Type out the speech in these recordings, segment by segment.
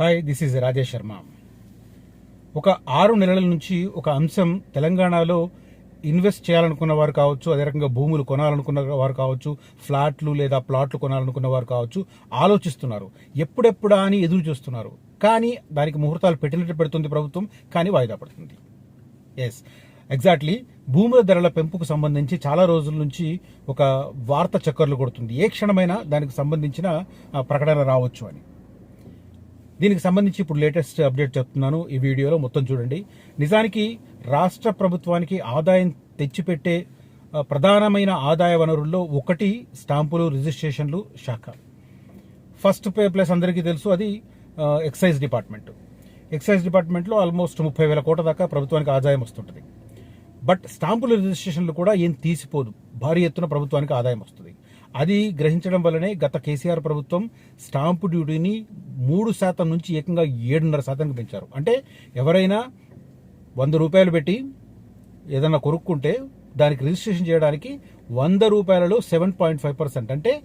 Hi this is Rajesh Sharma ఒక ఆరు నెలల నుంచి ఒక అంశం తెలంగాణలో ఇన్వెస్ట్ చేయాలనుకున్న వారు కావచ్చు అదే రకంగా భూములు కొనాలనుకున్న వారు కావచ్చు ఫ్లాట్లు లేదా ప్లాట్లు కొనాలనుకున్న వారు కావచ్చు ఆలోచిస్తున్నారు. ఎప్పుడెప్పుడా అని ఎదురు చూస్తున్నారు. కానీ దానికి ముహూర్తాలు పెట్టినట్టు పెడుతుంది ప్రభుత్వం కానీ వాయిదా పడుతుంది. ఎస్ ఎగ్జాక్ట్లీ భూముల ధరల పెంపుకు సంబంధించి చాలా రోజుల నుంచి ఒక వార్త చక్కర్లు కొడుతుంది. ఏ క్షణమైనా దానికి సంబంధించిన ప్రకటన రావచ్చు అని. దీనికి సంబంధించి ఇప్పుడు లేటెస్ట్ అప్డేట్ చెప్తున్నాను ఈ వీడియోలో మొత్తం చూడండి. నిజానికి రాష్ట్ర ప్రభుత్వానికి ఆదాయం తెచ్చిపెట్టే ప్రధానమైన ఆదాయ వనరుల్లో ఒకటి స్టాంపులు రిజిస్ట్రేషన్లు శాఖ. ఫస్ట్ పే ప్లస్ అందరికీ తెలుసు అది ఎక్సైజ్ డిపార్ట్మెంట్. ఎక్సైజ్ డిపార్ట్మెంట్లో ఆల్మోస్ట్ ముప్పై వేల కోట్ల దాకా ప్రభుత్వానికి ఆదాయం వస్తుంటుంది. బట్ స్టాంపుల రిజిస్ట్రేషన్లు కూడా ఏం తీసిపోదు. భారీ ఎత్తున ప్రభుత్వానికి ఆదాయం వస్తుంది. అది గ్రహించడం వల్లనే గత కేసీఆర్ ప్రభుత్వం స్టాంపు డ్యూటీని మూడు శాతం నుంచి ఏకంగా ఏడున్నర శాతానికి పెంచారు. అంటే ఎవరైనా వంద రూపాయలు పెట్టి ఏదైనా కొనుక్కుంటే దానికి రిజిస్ట్రేషన్ చేయడానికి వంద రూపాయలలో సెవెన్ పాయింట్ ఫైవ్ పర్సెంట్ అంటే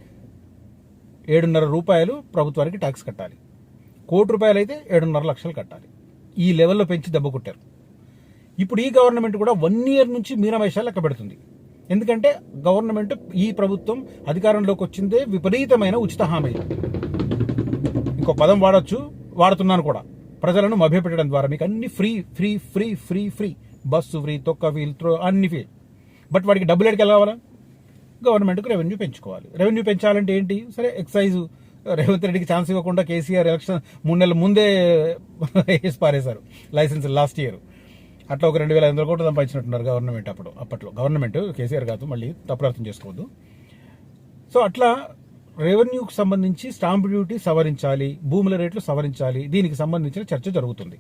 ఏడున్నర రూపాయలు ప్రభుత్వానికి ట్యాక్స్ కట్టాలి. కోటి రూపాయలు అయితే ఏడున్నర లక్షలు కట్టాలి. ఈ లెవెల్లో పెంచి దెబ్బ కొట్టారు. ఇప్పుడు ఈ గవర్నమెంట్ కూడా వన్ ఇయర్ నుంచి మీనమేషాలు లెక్క పెడుతుంది. ఎందుకంటే గవర్నమెంట్ ఈ ప్రభుత్వం అధికారంలోకి వచ్చిందే విపరీతమైన ఉచిత హామీలు. ఇంకో పదం వాడచ్చు వాడుతున్నాను కూడా. ప్రజలను మభ్యపెట్టడం ద్వారా మీకు అన్ని free free free free free. Bus free తొక్క వీల్ త్రో అన్ని ఫ్రీ. బట్ వాడికి డబ్బులు ఎక్కడికి వెళ్ళాలా? గవర్నమెంట్కి రెవెన్యూ పెంచుకోవాలి. రెవెన్యూ పెంచాలంటే ఏంటి? సరే ఎక్సైజ్. రేవంత్ రెడ్డికి ఛాన్స్ ఇవ్వకుండా కేసీఆర్ ఎలక్షన్ మూడు నెలల ముందే వేసి పారేశారు. Licence last year. అట్లా ఒక రెండు వేల ఐదు వందల కోట్లు సంపాదించినట్టున్నారు గవర్నమెంట్ అప్పుడు అప్పట్లో. గవర్నమెంట్ కేసీఆర్ కాదు మళ్ళీ తప్పుడు అర్థం చేసుకోవద్దు. సో అట్లా రెవెన్యూకి సంబంధించి స్టాంప్ డ్యూటీ సవరించాలి భూముల రేట్లు సవరించాలి దీనికి సంబంధించిన చర్చ జరుగుతుంది.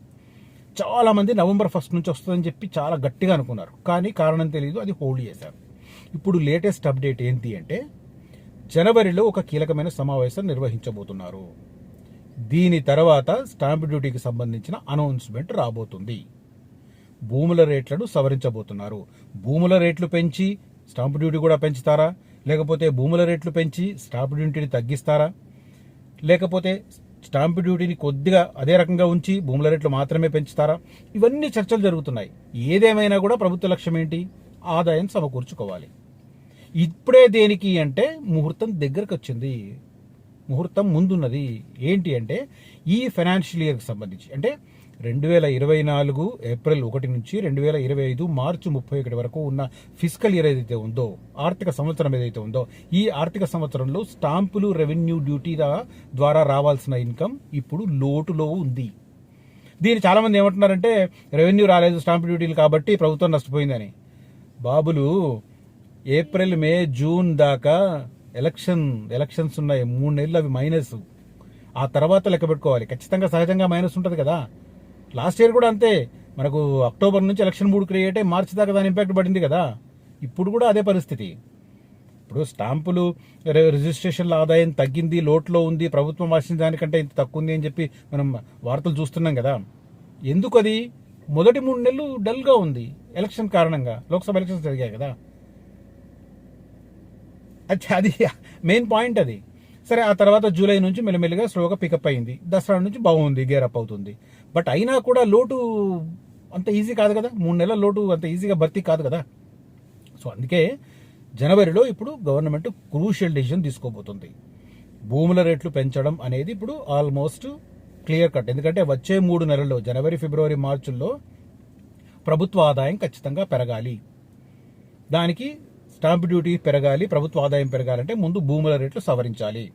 చాలా మంది నవంబర్ ఫస్ట్ నుంచి వస్తుందని చెప్పి చాలా గట్టిగా అనుకున్నారు. కానీ కారణం తెలియదు అది హోల్డ్ చేశారు. ఇప్పుడు లేటెస్ట్ అప్డేట్ ఏంటి అంటే జనవరిలో ఒక కీలకమైన సమావేశం నిర్వహించబోతున్నారు. దీని తర్వాత స్టాంప్ డ్యూటీకి సంబంధించిన అనౌన్స్మెంట్ రాబోతుంది. భూముల రేట్లను సవరించబోతున్నారు. భూముల రేట్లు పెంచి స్టాంప్ డ్యూటీ కూడా పెంచుతారా? లేకపోతే భూముల రేట్లు పెంచి స్టాంప్ డ్యూటీని తగ్గిస్తారా? లేకపోతే స్టాంప్ డ్యూటీని కొద్దిగా అదే రకంగా ఉంచి భూముల రేట్లు మాత్రమే పెంచుతారా? ఇవన్నీ చర్చలు జరుగుతున్నాయి. ఏదేమైనా కూడా ప్రభుత్వ లక్ష్యం ఏంటి? ఆదాయం సమకూర్చుకోవాలి. ఇప్పుడే దేనికి అంటే ముహూర్తం దగ్గరకు వచ్చింది. ముహూర్తం ముందున్నది. ఏంటి అంటే ఈ ఫైనాన్షియల్ ఇయర్కి సంబంధించి. అంటే రెండు వేల ఇరవై నాలుగు ఏప్రిల్ ఒకటి నుంచి రెండు వేల ఇరవై ఐదు మార్చి ముప్పై ఒకటి వరకు ఉన్న ఫిజికల్ ఇయర్ ఏదైతే ఉందో ఆర్థిక సంవత్సరం ఏదైతే ఉందో ఈ ఆర్థిక సంవత్సరంలో స్టాంపులు రెవెన్యూ డ్యూటీ ద్వారా రావాల్సిన ఇన్కమ్ ఇప్పుడు లోటులో ఉంది. దీన్ని చాలామంది ఏమంటున్నారంటే రెవెన్యూ రాలేదు స్టాంప్ డ్యూటీలు కాబట్టి ప్రభుత్వం నష్టపోయిందని. బాబులు ఏప్రిల్ మే జూన్ దాకా ఎలక్షన్ ఎలక్షన్స్ ఉన్నాయి. మూడు నెలలు అవి మైనస్. ఆ తర్వాత లెక్క పెట్టుకోవాలి. ఖచ్చితంగా సహజంగా మైనస్ ఉంటుంది కదా. లాస్ట్ ఇయర్ కూడా అంతే. మనకు అక్టోబర్ నుంచి ఎలక్షన్ మూడు క్రియేట్ అయ్యి మార్చి దాకా దాని ఇంపాక్ట్ పడింది కదా. ఇప్పుడు కూడా అదే పరిస్థితి. ఇప్పుడు స్టాంపులు రిజిస్ట్రేషన్ల ఆదాయం తగ్గింది లోట్లో ఉంది ప్రభుత్వం ఆశించిన దానికంటే ఇంత తక్కువ ఉంది అని చెప్పి మనం వార్తలు చూస్తున్నాం కదా. ఎందుకు అది? మొదటి మూడు నెలలు డల్గా ఉంది ఎలక్షన్ కారణంగా. లోక్సభ ఎలక్షన్స్ జరిగాయి కదా. అచ్చా అది మెయిన్ పాయింట్ అది. సరే ఆ తర్వాత జూలై నుంచి మెల్లమెల్లిగా స్లోగా పికప్ అయింది. దసరా నుంచి బాగుంది గేర్ అప్ అవుతుంది. బట్ అయినా కూడా లోటు అంత ఈజీ కాదు కదా? మూడు నెలల లోటు అంత ఈజీగా భర్తీ కాదు కదా? సో అందుకే జనవరిలో ఇప్పుడు గవర్నమెంట్ క్రూషియల్ డిసిజన్ తీసుకోబోతుంది. భూముల రేట్లు పెంచడం అనేది ఇప్పుడు ఆల్మోస్ట్ క్లియర్ కట్. ఎందుకంటే వచ్చే మూడు నెలల్లో జనవరి ఫిబ్రవరి మార్చుల్లో ప్రభుత్వ ఆదాయం ఖచ్చితంగా పెరగాలి. దానికి స్టాంప్ డ్యూటీ పెరగాలి ప్రభుత్వ ఆదాయం పెరగాలంటే ముందు భూముల రేట్లు సవరించాలి.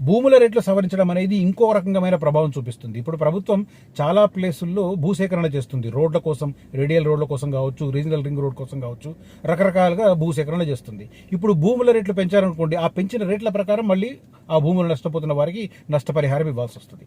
భూముల రేట్లు సవరించడం అనేది ఇంకో రకమైన ప్రభావం చూపిస్తుంది. ఇప్పుడు ప్రభుత్వం చాలా ప్లేసుల్లో భూసేకరణ చేస్తుంది. రోడ్ల కోసం రేడియల్ రోడ్ల కోసం కావచ్చు రీజనల్ రింగ్ రోడ్ కోసం కావచ్చు రకరకాలుగా భూసేకరణ చేస్తుంది. ఇప్పుడు భూముల రేట్లు పెంచారనుకోండి ఆ పెంచిన రేట్ల ప్రకారం మళ్ళీ ఆ భూములు నష్టపోతున్న వారికి నష్టపరిహారం ఇవ్వాల్సి వస్తుంది.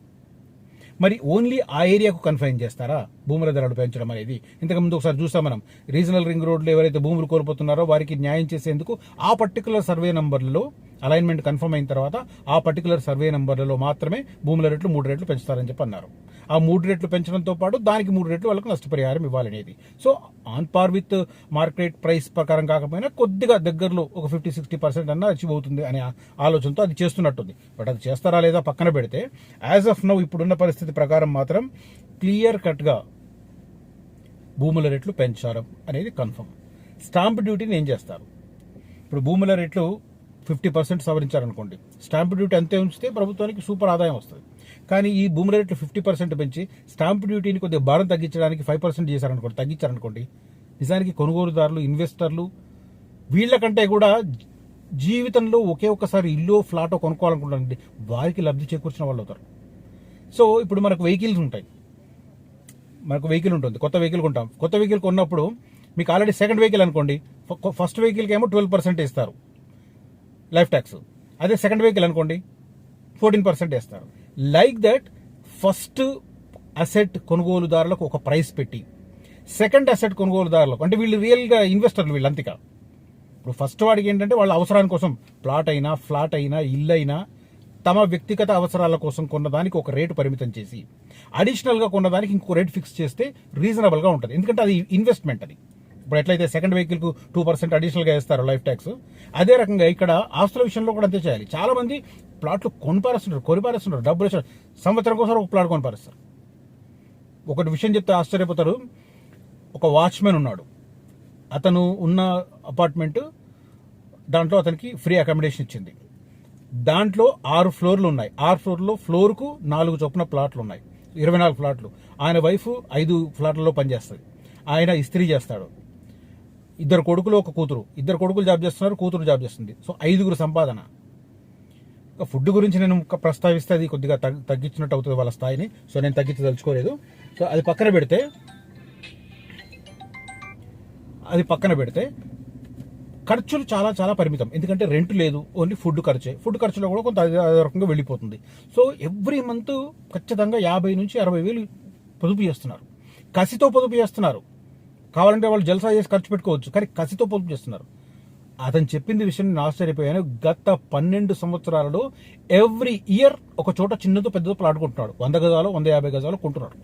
మరి ఓన్లీ ఆ ఏరియాకు కన్ఫైన్ చేస్తారా? భూముల ధరలు పెంచడం అనేది. ఇంతకుముందు ఒకసారి చూసాం మనం. రీజనల్ రింగ్ రోడ్లు ఎవరైతే భూములు కోల్పోతున్నారో వారికి న్యాయం చేసేందుకు ఆ పర్టికులర్ సర్వే నంబర్లో అలైన్మెంట్ కన్ఫర్మ్ అయిన తర్వాత ఆ పర్టికులర్ సర్వే నంబర్లలో మాత్రమే భూముల రేట్లు మూడు రేట్లు పెంచుతారని చెప్పి అన్నారు. ఆ మూడు రెట్లు పెంచడంతో పాటు దానికి మూడు రెట్లు వాళ్ళకి నష్టపరిహారం ఇవ్వాలనేది so on par with market price ప్రకారం కాకపోయినా కొద్దిగా దగ్గరలో ఒక ఫిఫ్టీ సిక్స్టీ పర్సెంట్ అన్న అచీవ్ అవుతుంది అనే ఆలోచనతో అది చేస్తున్నట్టుంది. బట్ అది చేస్తారా లేదా పక్కన పెడితే యాజ్ ఆఫ్ నౌ ఇప్పుడున్న పరిస్థితి ప్రకారం మాత్రం క్లియర్ కట్గా భూముల రేట్లు పెంచారు అనేది కన్ఫర్మ్ స్టాంప్ డ్యూటీని ఏం చేస్తారు? ఇప్పుడు భూముల రేట్లు ఫిఫ్టీ పర్సెంట్ సవరించారనుకోండి. స్టాంప్ డ్యూటీ అంతే ఉంచితే ప్రభుత్వానికి సూపర్ ఆదాయం వస్తుంది. కానీ ఈ భూమి రేట్లు ఫిఫ్టీ పర్సెంట్ పెంచి స్టాంప్ డ్యూటీని కొద్దిగా భారం తగ్గించడానికి ఫైవ్ పర్సెంట్ చేశారనుకోండి తగ్గించారనుకోండి నిజానికి కొనుగోలుదారులు ఇన్వెస్టర్లు వీళ్ళకంటే కూడా జీవితంలో ఒకే ఒక్కసారి ఇల్లు ఫ్లాటో కొనుక్కోవాలనుకుంటారండి వారికి లబ్ధి చేకూర్చిన వాళ్ళు అవుతారు. సో ఇప్పుడు మనకు వెహికల్స్ ఉంటాయి. మనకు వెహికల్ ఉంటుంది. కొత్త వెహికల్ కొంటాం. కొత్త వెహికల్ కొన్నప్పుడు మీకు ఆల్రెడీ సెకండ్ వెహికల్ అనుకోండి. ఫస్ట్ వెహికల్కి ఏమో ట్వెల్వ్ పర్సెంట్ ఇస్తారు. Life tax. అదే సెకండ్ వెహికల్ అనుకోండి ఫోర్టీన్ పర్సెంట్ వేస్తారు. లైక్ దట్ ఫస్ట్ అసెట్ కొనుగోలుదారులకు ఒక ప్రైస్ పెట్టి సెకండ్ అసెట్ కొనుగోలుదారులకు అంటే వీళ్ళు రియల్గా ఇన్వెస్టర్లు వీళ్ళు అంతిక ఇప్పుడు ఫస్ట్ వాడికి ఏంటంటే వాళ్ళ అవసరాని కోసం ప్లాట్ అయినా ఫ్లాట్ అయినా ఇల్లు అయినా తమ వ్యక్తిగత అవసరాల కోసం కొన్నదానికి ఒక రేటు పరిమితం చేసి అడిషనల్గా కొన్నదానికి ఇంకో రేట్ ఫిక్స్ చేస్తే రీజనబుల్గా ఉంటుంది. ఎందుకంటే అది ఇన్వెస్ట్మెంట్ అది. ఇప్పుడు ఎట్లయితే సెకండ్ వెహికల్కు టూ పర్సెంట్ అడిషనల్గా వేస్తారు లైఫ్ ట్యాక్స్ అదే రకంగా ఇక్కడ ఆస్తుల విషయంలో కూడా అంతే చేయాలి. చాలామంది ప్లాట్లు కొనిపారేస్తుంటారు కొనిపారేస్తుంటారు డబ్బులు ఇస్తారు సంవత్సరం కోసం ఒక ప్లాట్ కొనిపారేస్తారు. ఒకటి విషయం చెప్తే ఆశ్చర్యపోతారు. ఒక వాచ్మెన్ ఉన్నాడు. అతను ఉన్న అపార్ట్మెంట్ దాంట్లో అతనికి ఫ్రీ అకామిడేషన్ ఇచ్చింది. దాంట్లో ఆరు ఫ్లోర్లు ఉన్నాయి. ఆరు ఫ్లోర్లో ఫ్లోర్కు నాలుగు చొప్పున ప్లాట్లు ఉన్నాయి. ఇరవై నాలుగు ఫ్లాట్లు ఆయన వైఫ్ ఐదు ఫ్లాట్లలో పనిచేస్తుంది. ఆయన ఇస్త్రీ చేస్తాడు. ఇద్దరు కొడుకులు ఒక కూతురు. ఇద్దరు కొడుకులు జాబ్ చేస్తున్నారు కూతురు జాబ్ చేస్తుంది. సో ఐదుగురు సంపాదన. ఫుడ్ గురించి నేను ప్రస్తావిస్తే అది కొద్దిగా తగ్- తగ్గించినట్టు అవుతుంది వాళ్ళ స్థాయిని. సో నేను తగ్గించదలుచుకోలేదు సో అది పక్కన పెడితే అది పక్కన పెడితే ఖర్చులు చాలా చాలా పరిమితం. ఎందుకంటే రెంట్ లేదు ఓన్లీ ఫుడ్ ఖర్చే. ఫుడ్ ఖర్చులో కూడా కొంత అదే రకంగా వెళ్ళిపోతుంది. సో ఎవ్రీ మంత్ ఖచ్చితంగా యాభై నుంచి అరవై వేలు పొదుపు చేస్తున్నారు. కసితో పొదుపు చేస్తున్నారు. కావాలంటే వాళ్ళు జల్సా చేసి ఖర్చు పెట్టుకోవచ్చు కానీ కసితో పొదుపు చేస్తున్నారు. అతను చెప్పింది విషయం నేను ఆశ్చర్యపోయాను. గత పన్నెండు సంవత్సరాలలో ఎవ్రీ ఇయర్ ఒక చోట చిన్నదో పెద్దదో ప్లాడుకుంటున్నాడు వంద గజాలు వంద యాభై గజాలు కొంటున్నాడు.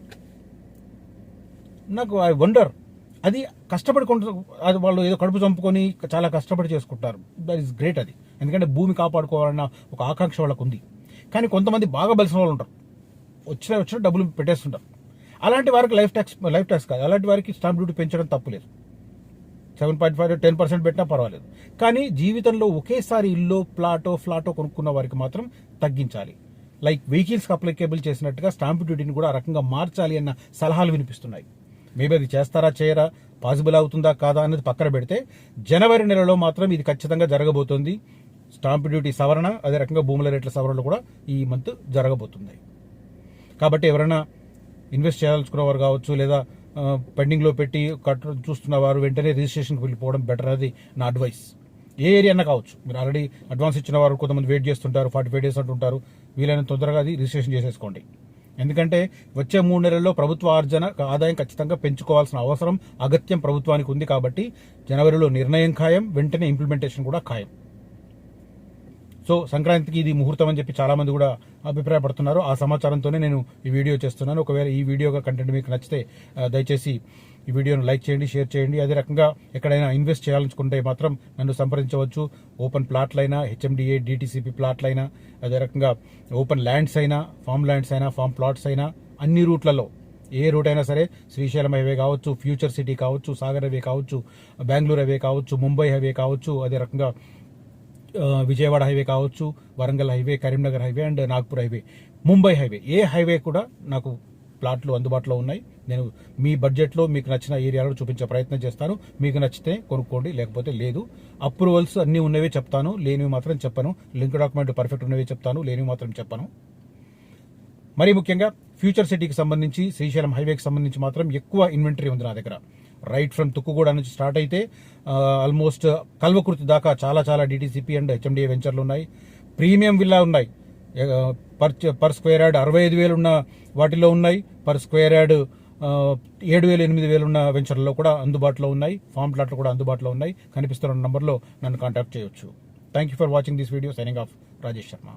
నాకు ఐ వండర్. అది కష్టపడి కొంటు అది వాళ్ళు ఏదో కడుపు చంపుకొని చాలా కష్టపడి చేసుకుంటారు. దట్ ఈస్ గ్రేట్ అది. ఎందుకంటే భూమి కాపాడుకోవాలన్న ఒక ఆకాంక్ష వాళ్ళకు ఉంది కానీ కొంతమంది బాగా బలిసిన వాళ్ళు ఉంటారు. వచ్చిన వచ్చిన డబ్బులు పెట్టేస్తుంటారు. అలాంటి వారికి లైఫ్ ట్యాక్స్ లైఫ్ ట్యాక్స్ కాదు. అలాంటి వారికి స్టాంప్ డ్యూటీ పెంచడం తప్పులేదు. Seven point five ten percent పెట్టినా పర్వాలేదు. కానీ జీవితంలో ఒకేసారి ఇల్లు ప్లాటో ఫ్లాటో కొనుక్కున్న వారికి మాత్రం తగ్గించాలి. లైక్ వెహికల్స్కి అప్లికేబుల్ చేసినట్టుగా స్టాంప్ డ్యూటీని కూడా ఆ రకంగా మార్చాలి అన్న సలహాలు వినిపిస్తున్నాయి. మేబీ అది చేస్తారా చేయరా పాసిబుల్ అవుతుందా కాదా అనేది పక్కన పెడితే జనవరి నెలలో మాత్రం ఇది ఖచ్చితంగా జరగబోతోంది. స్టాంప్ డ్యూటీ సవరణ అదే రకంగా భూముల రేట్ల సవరణలు కూడా ఈ మంత్ జరగబోతుంది కాబట్టి ఎవరైనా ఇన్వెస్ట్ చేయాలనుకున్నవారు కావచ్చు లేదా పెండింగ్లో పెట్టి కట్ట చూస్తున్న వారు వెంటనే రిజిస్ట్రేషన్కి వెళ్ళిపోవడం బెటర్ అది నా అడ్వైస్. ఏ ఏరియా కావచ్చు. మీరు ఆల్రెడీ అడ్వాన్స్ ఇచ్చిన వారు కొంతమంది వెయిట్ చేస్తుంటారు ఫార్టీ ఫైవ్ డేస్ అంటుంటారు. వీలైన తొందరగా అది రిజిస్ట్రేషన్ చేసేసుకోండి. ఎందుకంటే వచ్చే మూడు నెలల్లో ప్రభుత్వ ఆర్జన ఆదాయం ఖచ్చితంగా పెంచుకోవాల్సిన అవసరం అగత్యం ప్రభుత్వానికి ఉంది కాబట్టి జనవరిలో నిర్ణయం ఖాయం వెంటనే ఇంప్లిమెంటేషన్ కూడా ఖాయం. సో సంక్రాంతికి ఇది ముహూర్తం అని చెప్పి చాలామంది కూడా అభిప్రాయపడుతున్నారు. ఆ సమాచారంతోనే నేను ఈ వీడియో చేస్తున్నాను. ఒకవేళ ఈ వీడియోగా కంటెంట్ మీకు నచ్చితే దయచేసి ఈ వీడియోను లైక్ చేయండి షేర్ చేయండి. అదే రకంగా ఎక్కడైనా ఇన్వెస్ట్ చేయాలనుకుంటే మాత్రం నన్ను సంప్రదించవచ్చు. ఓపెన్ ప్లాట్లైనా హెచ్ఎండిఏ డిటిసిపి ప్లాట్లైనా అదే రకంగా ఓపెన్ ల్యాండ్స్ అయినా ఫామ్ ల్యాండ్స్ అయినా ఫామ్ ప్లాట్స్ అయినా అన్ని రూట్లలో ఏ రూట్ అయినా సరే శ్రీశైలం హైవే కావచ్చు ఫ్యూచర్ సిటీ కావచ్చు సాగర్ హైవే కావచ్చు బెంగళూరు హైవే కావచ్చు ముంబై హైవే కావచ్చు అదే రకంగా విజయవాడ హైవే కావచ్చు Warangal highway Karimnagar highway and Nagpur highway. Mumbai highway. A highway కూడా నాకు ప్లాట్లు అందుబాటులో ఉన్నాయి. నేను మీ బడ్జెట్లో మీకు నచ్చిన ఏరియాలో చూపించే ప్రయత్నం చేస్తాను. మీకు నచ్చితే కొనుక్కోండి లేకపోతే లేదు. అప్రూవల్స్ అన్నీ ఉన్నవే చెప్తాను. లేనివి మాత్రం చెప్పను. లింక్ డాక్యుమెంట్ పర్ఫెక్ట్ ఉన్నవే చెప్తాను. లేనివి మాత్రం చెప్పను. మరీ ముఖ్యంగా ఫ్యూచర్ సిటీకి సంబంధించి శ్రీశైలం హైవేకి సంబంధించి మాత్రం ఎక్కువ ఇన్వెంటరీ ఉంది నా దగ్గర. రైట్ ఫ్రమ్ తుక్కుగూడ నుంచి స్టార్ట్ అయితే ఆల్మోస్ట్ కల్వకుర్తి దాకా చాలా చాలా డిటీసీపీ అండ్ హెచ్ఎండిఏ వెంచర్లు ఉన్నాయి. ప్రీమియం విల్లా ఉన్నాయి. పర్ పర్ స్క్వేర్ యార్డ్ అరవై ఐదు వేలు ఉన్న వాటిలో ఉన్నాయి. పర్ స్క్వేర్ యార్డ్ ఏడు వేలు ఎనిమిది వేలు ఉన్న వెంచర్లలో కూడా అందుబాటులో ఉన్నాయి. ఫామ్ ప్లాట్లు కూడా అందుబాటులో ఉన్నాయి. కనిపిస్తున్న నంబర్లో నన్ను కాంటాక్ట్ చేయొచ్చు. Thank you for watching this video signing off Rajesh Sharma